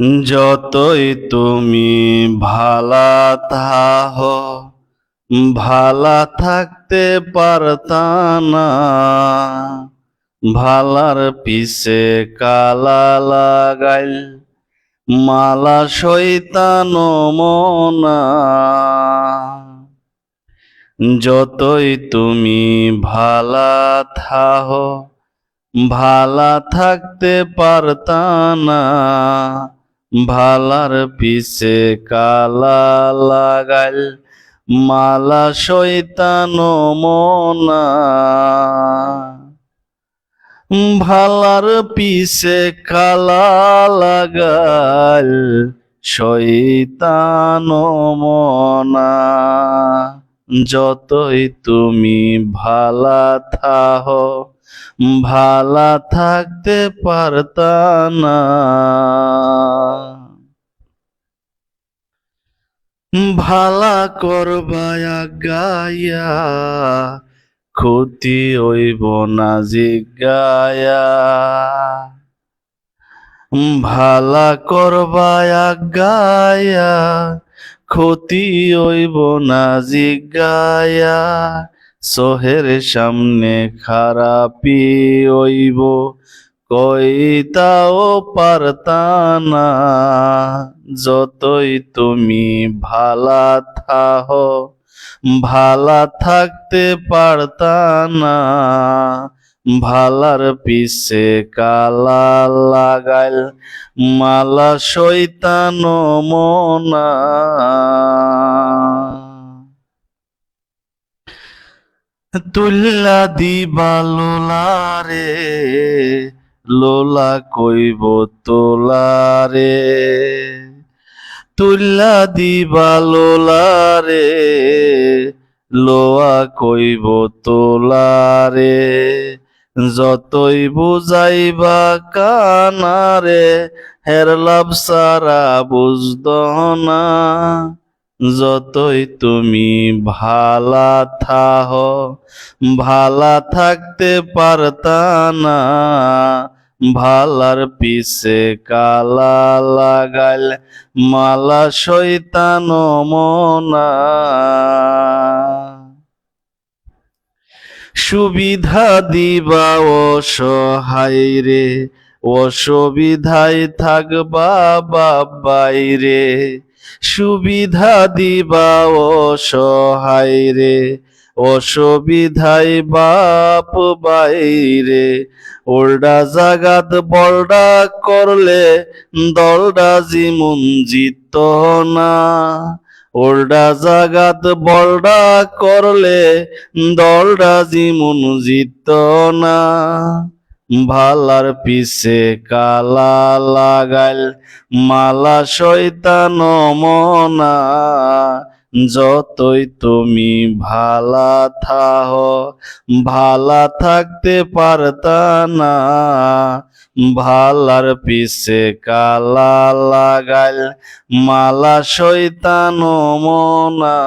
যতই তুমি ভালা থাহ, ভালা থাকতে পারতা না। ভালার পিছে কালা লাগাইল, মালা শৈতান মনা। যতই তুমি ভালা থাহ, ভালা থাকতে পারতা না। ভালার পিছে কালা লাগাইল, মালা শৈতান মনা। ভালার পিছে কালা লাগাল শৈতান মনা। যতই তুমি ভালা থাহ ভালা থাকতে পারতা না। ভালা করবায়া গায়া ক্ষতি হইব না জিগায়া। ভালা করবায়া গায়া ক্ষতি হইব না যে গায়া সোহের সামনে খারাপি হইব কইতাও পারতানা, যতই তুমি ভালা থাহ, ভালা থাকতে পারতা না ভালার পিছে কালা লাগাইল, মালা শৈতান মনা। তুল্লা দিবা লোলারে লোলা কইব তোলারে তুল্লা দিবা লোলারে, লোয়া কইব তোলারে, যতই বুঝাইবা কানারে, হের লাভ সারা বুঝদ না যতই তুমি ভালা থাহ, ভালা থাকতে পারতা না ভালার পিছে কালা লাগাইল মালা শৈতান মনা। সুবিধা দিবা অসহায় রে অসুবিধায় থাকবা বাইরে। সুবিধা দিবা অসহায় রে, অসুবিধায় বাপ বাইরে ওল্ডা জাগাত বলডা করলে দলডা জিমুন জিত না। ওল্ডা জাগাত বলডা করলে দলডা জিমুন জিত না। ভালার পিছে কালা লাগাইল, মালা শৈতান মনা। যতই তুমি ভালা থাহ, ভালা থাকতে পারতা না। ভালার পিছে কালা লাগাইল, মালা শৈতান মনা।